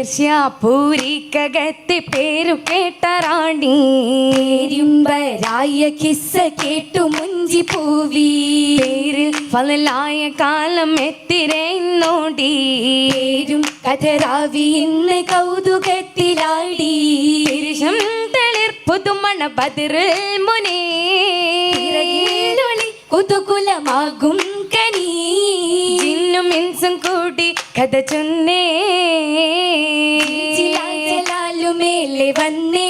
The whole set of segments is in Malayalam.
പേർഷ്യാപൂരിക്കകത്തെ പേരു കേട്ട റാണി ഇരുമ്പരായ കേട്ടു മുഞ്ചി പൂവി. പേര് ഫലായ കാലം എത്തിരന്നോടി. പേരും കഥരാവി ഇന്ന് കൗതുകത്തിലാടി. തിരിശം തളിർ പുതുമണ ബദിറിൽ മുനേ. കുതുകുലമാകും കനി മിൻസും കൂടി കഥ ചൊന്നേ. ചിലാചലാലുമേലെ വന്നേ.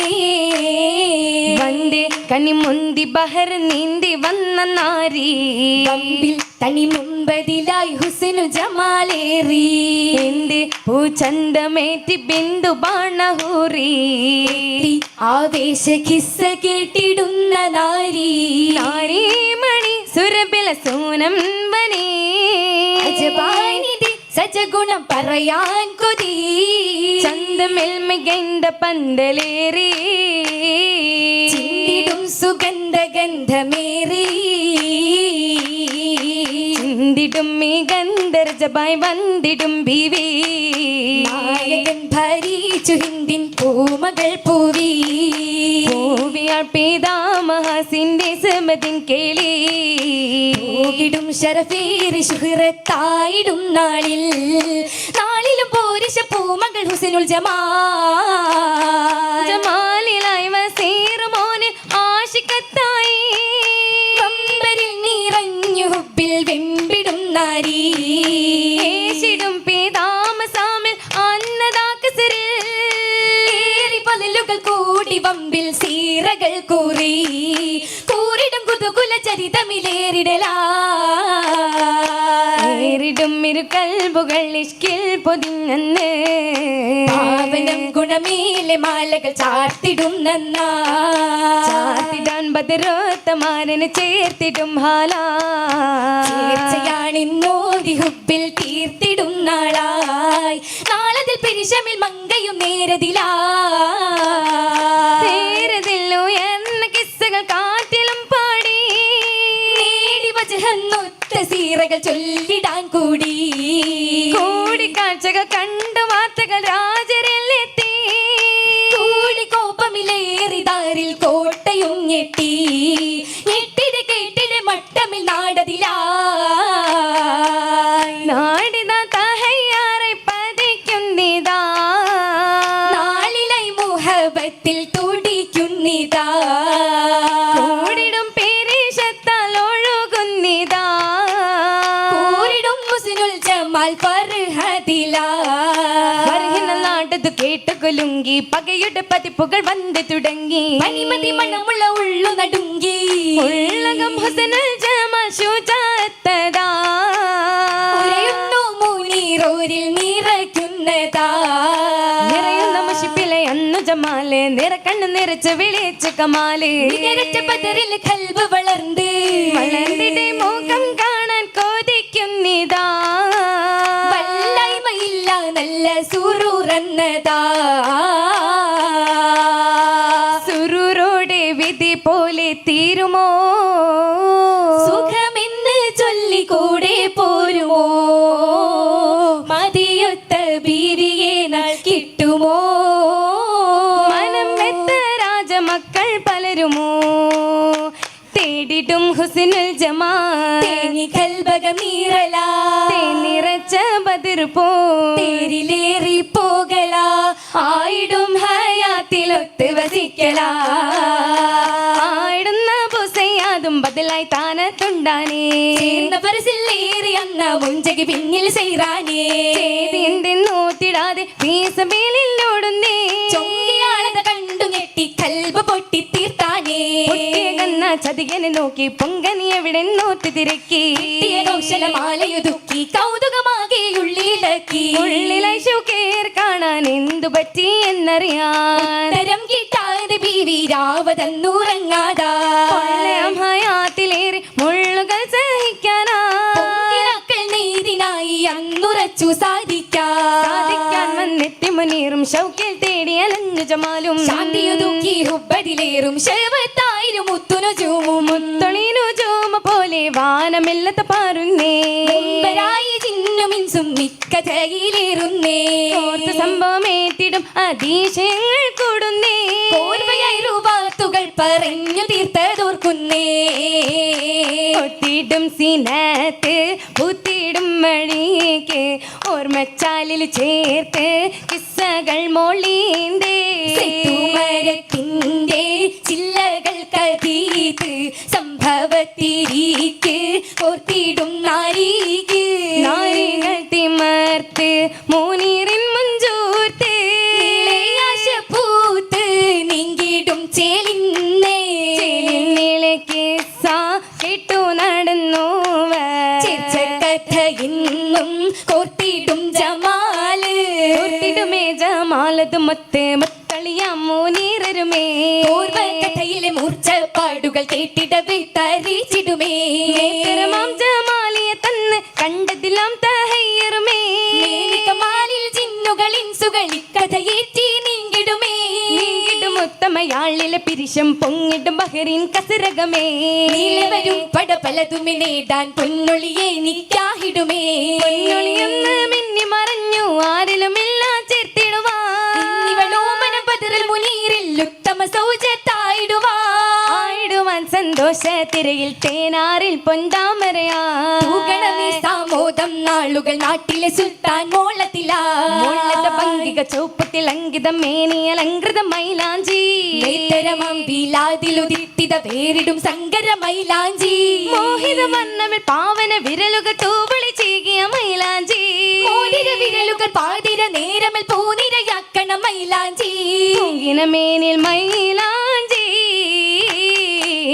വണ്ടേ കനിമുന്തി ബഹർ നീന്തി വന്ന നാരി. തനി മുമ്പതിലായി ഹുസനു ജമാലേറി. എന്റെ പൂച്ചന്തമേറ്റി ബിന്ദു ബാണഹൂറി ആവേശ കിസ്സ കേട്ടിടുന്ന നാരി. നാരീമണി സുരബില സൂനം വനേ. അജപാനിധി സജഗുണം പറയാൻ കൊതി. ചന്തമിൽ മികണ്ട പന്തലേറി. ചിന്തിടും സുഗന്ധ ഗന്ധമേറി ചിന്തിടും മികന്തർജബായി വന്നിടും ബിവി. നായകൻ ഭരിച്ചു ഹിന്ദിൻ പൂമകൾ പൂവി. പൂവിയാൾ പീതാമഹാസിന്റെ സമതിൻ കേളി. പൂകിടും ശരഫേറി ശുഹറത്തായിടും നാളിൽ. നാളിലും പോരിശ പൂമകൾ ഹുസനുൽ ജമാൽ. ജമാലിലായി വസീറുമോന് ആശിക്കത്തായി. കമ്പരിൽ നിറഞ്ഞു ഹുബിൽ വെമ്പിടും നാരി. ഏശിടും പീതാമസാമിൽ അന്നദാക്കസരിൽ. പതിലുകൾ കൂടി വമ്പിൽ സീറകൾ കൂറി. കുതുകുല ചരിതമിലേറിടലാ ഏറിടും ഇരു കൽബുകൾ ഇഷ്കിൽ പൊതിഞ്ഞന്ന്. പാവനം ഗുണമേലെ മാലകൾ ചാർത്തിടും നന്നാ. ബദരോത്തമാരന് ചേർത്തിടും ഹാലാണിന്നോതി ഹുബിൽ തീർത്തിടും നാളായി. നാളതിൽ പെരിശമിൽ മങ്കയും നേരതിലാ. നേരതിൽ ഉയർന്ന ചൊല്ലിടാൻ കൂടി. മുസ്നുൽ ജമാൽ ഫർഹദിലാ വർഹിന നാട്ടത് കുലുങ്കി പകയുടെ പതിപ്പുകൾ വന്ന് തുടങ്ങി. മണിമതി മണമുള്ള ഉള്ളു നടുങ്കി. ഉള്ളകം ഹുസനുൽ ജമാൽ ശുചാത്തതാ. ഉരയുന്നു മുനീറോരിൽ നിറയ്ക്കുന്നതാ. നിറയുന്ന മുഷിപ്പിലെ അന്നു ജമാൽ നിറക്കണ്ണ് നിറച്ച് വിളിച്ച് കമാൽ. നികരറ്റ പതറിൽ കൽബ് വളർന്ന്. വളർന്നിടെ പോലെ തീരുമോ? സുഖമെന്ന് ചൊല്ലിക്കൂടെ പോരുമോ? തേടിടും ഹുസിനുൽ ജമാ. തേങ്ങി കൽബകമീറലാ നിറച്ച ബദിർ പോ. തേരിലേറി പോകലാ. ആയിടും ഹയാത്തിലൊത്ത് വസിക്കല. ആയിടുന്ന ബുസയാതും ബദലായി താനത്തുണ്ടാനേ. പരസില്ലേറി അന്ന മുഞ്ചകി പിന്നിൽ സൈറാനേ. ചെയ്തിന്റെ നോത്തിടാതെ വീസമേലിലോടുന്നേ ഞെട്ടി കൽബ് പൊട്ടി തീർത്താനേ. പൊട്ടിയ കന്ന ചതികനെ നോക്കി പൊങ്കനി എവിടെ നോത്തി തിരക്കി. കൗശലമാലയുതുക്കി കൗതുകമാകെ ഉള്ളിലക്കി ഉള്ളിലെ ഷുക്കേർ കാണാൻ എന്തു പറ്റി എന്നറിയാൻ. തരം കിട്ടാതെ ബീവി രാവതന്നുറങ്ങാതാ. മുനീറും ഷൗക്കിൽ തേടി അലഞ്ഞു ജമാലും ശാന്തിയുതുക്കി ഹുബരിലേറും ശൈവത്തായിരും മുത്തുനു ചൂമും. മുത്തണിനു ജൂമ പോലെ വാനമില്ലത്ത പാറുന്നേ മുമ്പരായി ചിന്നു മിൻസും മിക്ക കഥയിലേറുന്നേ ഓർത്ത് സംഭവമേറ്റിടും അതീശയങ്ങൾ കൂടുന്നേ. ഓർമ്മയായി രൂപാത്തുകൾ പറഞ്ഞു തീർത്ത തീർത്തതോർക്കുന്നേ ഒത്തിടും സിനത്ത് പുത്തിടും വഴിക്ക് ഓർമ്മച്ചാലിൽ ചേർത്ത് കിസ്സകൾ മൊളീന്തേ. ചില്ലകൾ കീത്ത് സംഭവത്തിരിക്ക് ഓർത്തിടും നാരീക്ക് കഥ ഇന്നും കോർത്തിടും ജമാൽ. കോർത്തിടുമേ ജമാലത് മുത്ത് മുത്തളിയാം മൂനീറരുമേ പൂർവകഥയിലെ മൂർച്ചപ്പാടുകൾ കേട്ടിടവേ തരിച്ചിടുമേ. ജമാലിയെ തന്ന് കണ്ടതിലാം തഹയ്യറുമേ പിരിശം പൊങ്ങിടും ബഹറിൻ കസരകമേ. നീലവരും പട പലതുമി നേടാൻ പൊന്നൊളിയെ നിക്കാഹിടുമേ. പൊന്നൊളിയൊന്ന് മിന്നി മറഞ്ഞു ആരിലുമില്ല ചേർത്തിടുവാ. ഇവളോമന ബദറിൽ മുനീരിൽ ഉത്തമ സൗജത്തായിടുവാ സന്തോഷ തിരയിൽ തേനാറിൽ പൊന്താമരയാമോദം സാമോദം നാളുകൾ നാട്ടിലെ സുൽത്താൻ മോളത്തിലാ. പങ്കിക ചൗപ്പത്തിൽ അങ്കിതം മേനി അലങ്കൃത മൈലാഞ്ചി. നേത്തരമമ്പിലാതിലുദിത്തിത പേരിടും സങ്കര മൈലാഞ്ചി. മോഹിത വർണമിൽ പാവന വിരലുകൾ തൂവളി ചീകിയ മൈലാഞ്ചി. വിരലുകൾ പാതിര നേരമിൽ പൂനിരയാക്കണ മൈലാഞ്ചി. മേനിൽ മൈലാഞ്ചി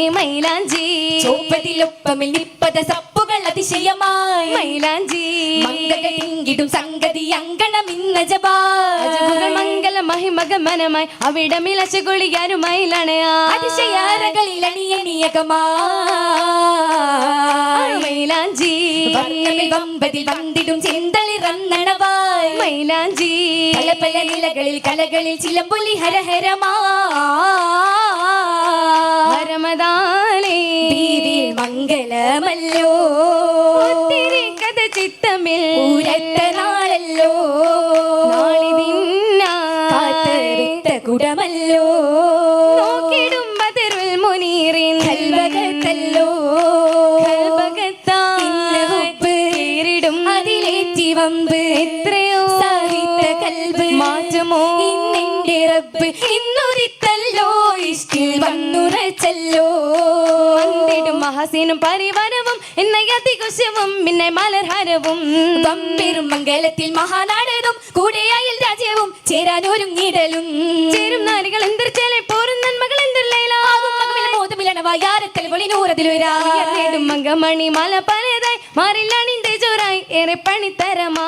മൈലാഞ്ചി. ചോപ്പതിലൊപ്പമിൽ നിപ്പത സപ്പുകൾ അതിശയമായി. മൈലാഞ്ചി. മംഗളിടും സംഗതി അങ്കണമിന്ന ജപാ അജബുകൾ മംഗല മഹിമഗമനമായി. അവിടമിലശകുളിയാരു മൈലണയാ അതിശയാരകളിൽ അണിയണിയകമാ മൈലാഞ്ചി. വന്നിടും മൈലാഞ്ചി. പല പല നിലകളിൽ കലകളിൽ ചിലമ്പൊലി ഹരഹരമാ ഹരമദാനേ വീതിയിൽ മംഗലമല്ലോ. ഒത്തിരി കഥ ചിത്തമിൽ. ഊരത്ത നാളല്ലോ. കാത്തറുത്ത കുടമല്ലോ. റബ്ബ് ഇന്നൊരിത്തല്ലോ ഇഷ്ടിൽ വന്നുറച്ചല്ലോ. വന്നിടും മഹാസീനും പരിവാരവും എന്നെ അതികുശവും പിന്നെ മലർഹരവും. വമ്പെരും മംഗലത്തിൽ മഹാനാടതും കൂടെയായിൽ രാജ്യവും ചേരാനൊരുങ്ങിടലും ചേരും നാരികൾ എന്തിരിച്ചാലേ പോരും നന്മകൾ എന്തിർലൈലാ. ആകും മകമില മോതമിലണവായാരത്തിൽ പൊളിനൂറതിലുരാ ഉയർന്നിടും മങ്കമണി മല പലതായി മാറില്ലാണിന്റെ ചോറായി ഏറെ പണിത്തരമാ.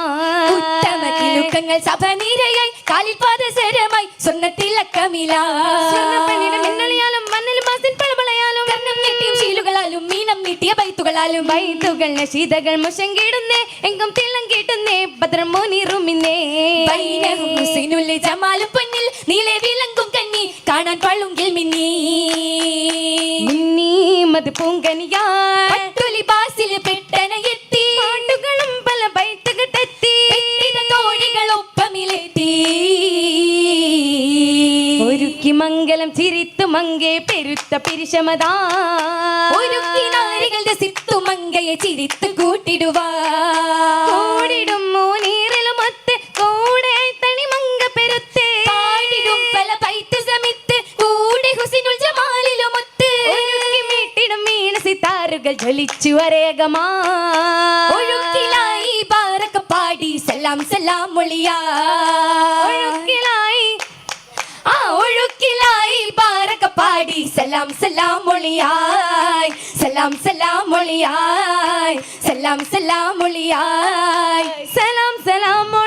ഉത്തമ കിലുക്കങ്ങൾ സഭ നിരയായി കാലിൽ പാദസരമായി സ്വർണത്തിലക്കമില സ്വർണപ്പണിയുടെ മിന്നലിയാലും മണ്ണിൽ മാസിൻ പളപളയാലും കർണം നീട്ടിയും ശീലുകളാലും മീനം നീട്ടിയ ബൈത്തുകളാലും. ബൈത്തുകൾ നശീതകൾ മുഷം കീടുന്നേ എങ്കും തിള്ളം കീട്ടുന്നേ ഭദ്രം മോനിറുമിന്നേ ജമാലും പൊന്നിൽ നീലെ വിലങ്കും കന്നി കാണാൻ പള്ളുങ്കിൽ മിന്നി. മിന്നി മത് പൂങ്കനിയാൽ പെട്ടനയിൽ പാട്ടുകളും പല ബൈത്തുകെട്ടെത്തി ഒപ്പമിലെത്തി ഒരുക്കി മംഗലം ചിരിത്തു മങ്കേ പെരുത്ത പിരിശമതാ. ഒരുക്കി നാരികളുടെ സിത്തു മങ്കയെ ചിരിത്തു കൂട്ടിടുവാ. ജ്വലിച്ചു അരേകമാ. ഒഴുക്കിലായി പാറക്ക പാടി സലാം സലാം ഒഴുക്കിലായി. ആ ഒഴുക്കിലായി പാറക്ക പാടി സലാം സലാം ഒളിയായി. സലാം സലാം ഒളിയായി. സലാം സലാം ഒളിയായി. സലാം സലാം